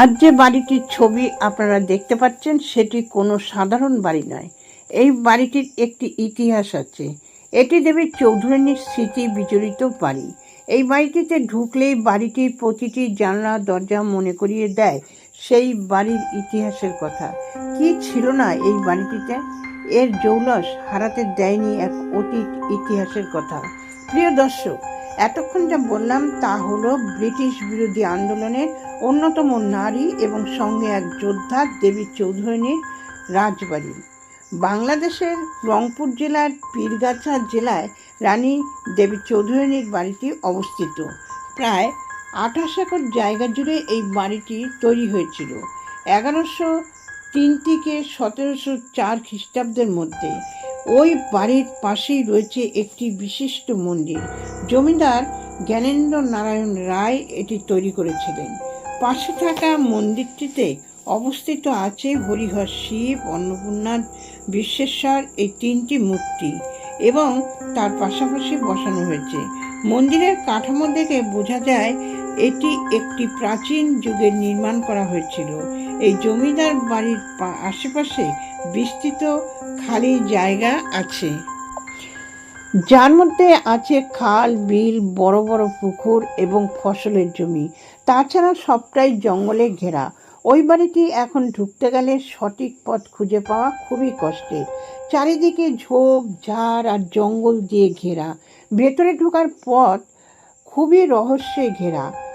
আজ যে বাড়িটির ছবি আপনারা দেখতে পাচ্ছেন, সেটি কোনো সাধারণ বাড়ি নয়। এই বাড়িটির একটি ইতিহাস আছে। এটি দেবী চৌধুরানীর স্মৃতি বিজড়িত বাড়ি। এই বাড়িটিতে ঢুকলেই বাড়িটির প্রতিটি জানলা, দরজা মনে করিয়ে দেয় সেই বাড়ির ইতিহাসের কথা। কি ছিল না এই বাড়িটিতে? এর জৌলস হারাতে দেয়নি এক অতীত ইতিহাসের কথা। প্রিয় দর্শক এতক্ষণ যা বললাম তা হলো ব্রিটিশ বিরোধী আন্দোলনের অন্যতম নারী এবং সঙ্গে এক যোদ্ধা দেবী চৌধুরানীর রাজবাড়ি। বাংলাদেশের রংপুর জেলার পীরগাছা জেলায় রানী দেবী চৌধুরানীর বাড়িটি অবস্থিত। প্রায় আঠাশ একর জায়গা জুড়ে এই বাড়িটি তৈরি হয়েছিল। এগারোশো তিন থেকে সতেরোশো চার খ্রিস্টাব্দের মধ্যে ওই বাড়ির পাশেই রয়েছে একটি বিশিষ্ট মন্দির। জমিদার জ্ঞানেন্দ্র নারায়ণ রায় এটি তৈরি করেছিলেন। পাশে থাকা মন্দিরটিতে অবস্থিত আছে হরিহর শিব অন্নপূর্ণা বিশ্বেশ্বর এই তিনটি মূর্তি এবং তার পাশাপাশি বসানো হয়েছে। মন্দিরের কাঠামো দেখে বোঝা যায় এটি একটি প্রাচীন যুগের নির্মাণ করা হয়েছিল। এই জমিদার বাড়ির আশেপাশে বিস্তৃত খালি জায়গা আছে। যার মধ্যে আছে খাল, বিল, বড় বড় পুকুর এবং ফসলের জমি। তাছাড়া সবটাই জঙ্গলে ঘেরা। ওই বাড়িটি এখন ঢুকতে গেলে সঠিক পথ খুঁজে পাওয়া খুবই কষ্টের। চারিদিকে ঝোপ, ঝাড় আর জঙ্গল দিয়ে ঘেরা। ভেতরে ঢোকার পথ খুবই রহস্যে ঘেরা।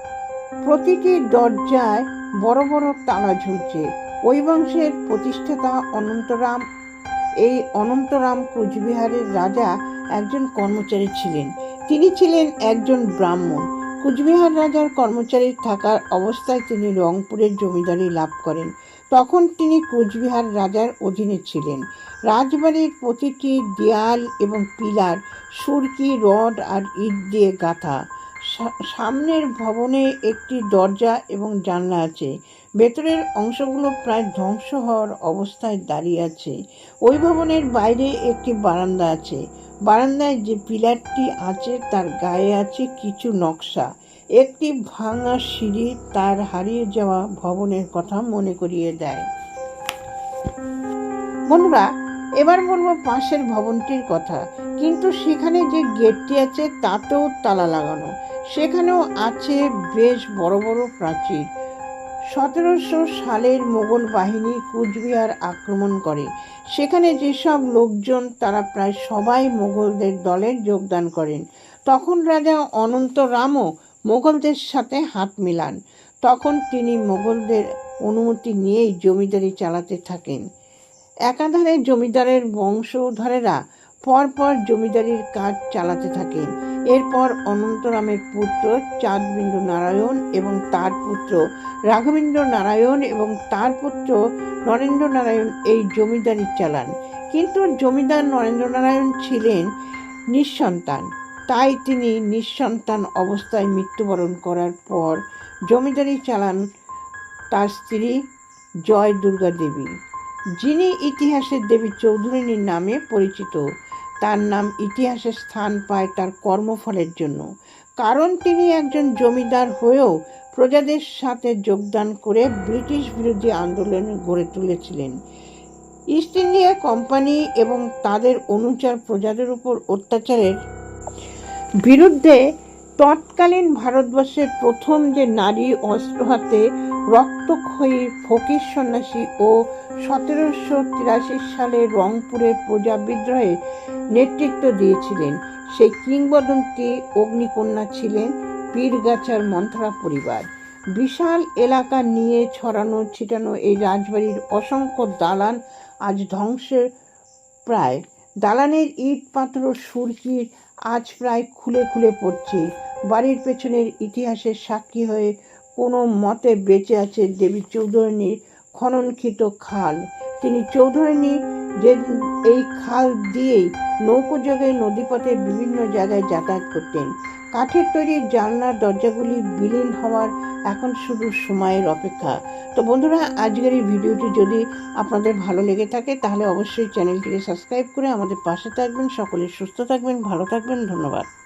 প্রতিটি দরজায় বড় বড় তালা ঝুলছে। ওই বংশের প্রতিষ্ঠাতা অনন্তরাম, এই অনন্তরাম কুচবিহারের রাজা একজন কর্মচারী ছিলেন। তিনি ছিলেন একজন ব্রাহ্মণ। কুচবিহার রাজার কর্মচারী থাকার অবস্থায় তিনি রংপুরের জমিদারি লাভ করেন। তখন তিনি কুচবিহার রাজার অধীনে ছিলেন। রাজবাড়ির প্রতিটি দেয়াল এবং পিলার, সুরকি, রড আর ইট দিয়ে গাঁথা। সামনের ভবনে একটি দরজা এবং জানলা আছে। ভেতরের অংশগুলো প্রায় ধ্বংস হওয়ার অবস্থায় দাঁড়িয়ে আছে। ওই ভবনের বাইরে একটি বারান্দা আছে। বারান্দায় যে পিলারটি আছে, তার গায়ে আছে কিছু নকশা। একটি ভাঙা সিঁড়ি তার হারিয়ে যাওয়া ভবনের কথা মনে করিয়ে দেয়। বন্ধুরা, এবার বলব পাশের ভবনটির কথা। কিন্তু সেখানে যে গেটটি আছে, তাতেও তালা লাগানো। সেখানেও আছে বেশ বড় বড় প্রাচীর। সতেরোশো সালের মোগল বাহিনী কুচবিহার আক্রমণ করে। সেখানে যেসব লোকজন, তারা প্রায় সবাই মোগলদের দলে যোগদান করেন। তখন রাজা অনন্তরামও মোগলদের সাথে হাত মিলান। তখন তিনি মোগলদের অনুমতি নিয়েই জমিদারি চালাতে থাকেন। একাধারে জমিদারের বংশধরেরা পরপর জমিদারির কাজ চালাতে থাকেন। এরপর অনন্তরামের পুত্র চাঁদবিন্দু নারায়ণ এবং তার পুত্র রাঘবেন্দ্র নারায়ণ এবং তার পুত্র নরেন্দ্র নারায়ণ এই জমিদারি চালান। কিন্তু জমিদার নরেন্দ্র নারায়ণ ছিলেন নিঃসন্তান। তাই তিনি নিঃসন্তান অবস্থায় মৃত্যুবরণ করার পর জমিদারি চালান তার স্ত্রী জয় দুর্গা দেবী, যিনি ইতিহাসের দেবী চৌধুরানীর নামে পরিচিত। তার নাম ইতিহাসে স্থান পায় তার কর্মফলের জন্য। কারণ তিনি একজন জমিদার হয়েও প্রজাদের সাথে যোগদান করে ব্রিটিশ বিরোধী আন্দোলন গড়ে তুলেছিলেন। ইস্ট ইন্ডিয়া কোম্পানি এবং তাদের অনুচার প্রজাদের উপর অত্যাচারের বিরুদ্ধে তৎকালীন ভারতবর্ষের প্রথম যে নারী অস্ত্র হাতে রক্তক্ষয়ী ফকির সন্ন্যাসী ও সতেরোশো তিরাশি সালে রংপুরের প্রজা বিদ্রোহে নেতৃত্ব দিয়েছিলেন। সেই কিংবদন্তি অগ্নিকন্যা ছিলেন পীরগাছার মন্থরা পরিবার। বিশাল এলাকা নিয়ে ছড়ানো ছিটানো এই রাজবাড়ির অসংখ্য দালান আজ ধ্বংসের প্রায়। দালানের ইট পাথর ও সুরকির আজ প্রায় খুলে খুলে পড়ছে। বাড়ির পেছনের ইতিহাসের সাক্ষী হয়ে কোনো মতে বেঁচে আছে দেবী চৌধুরানীর খননকৃত খাল। তিনি চৌধুরানী যে এই খাল দিয়েই নৌকোযোগে নদীপথে বিভিন্ন জায়গায় যাতায়াত করতেন। কাঠের তৈরি জানলার দরজাগুলি বিলীন হওয়ার এখন শুধু সময়ের অপেক্ষা। তো বন্ধুরা, আজকের এই ভিডিওটি যদি আপনাদের ভালো লেগে থাকে, তাহলে অবশ্যই চ্যানেলটিকে সাবস্ক্রাইব করে আমাদের পাশে থাকবেন। সকলে সুস্থ থাকবেন, ভালো থাকবেন। ধন্যবাদ।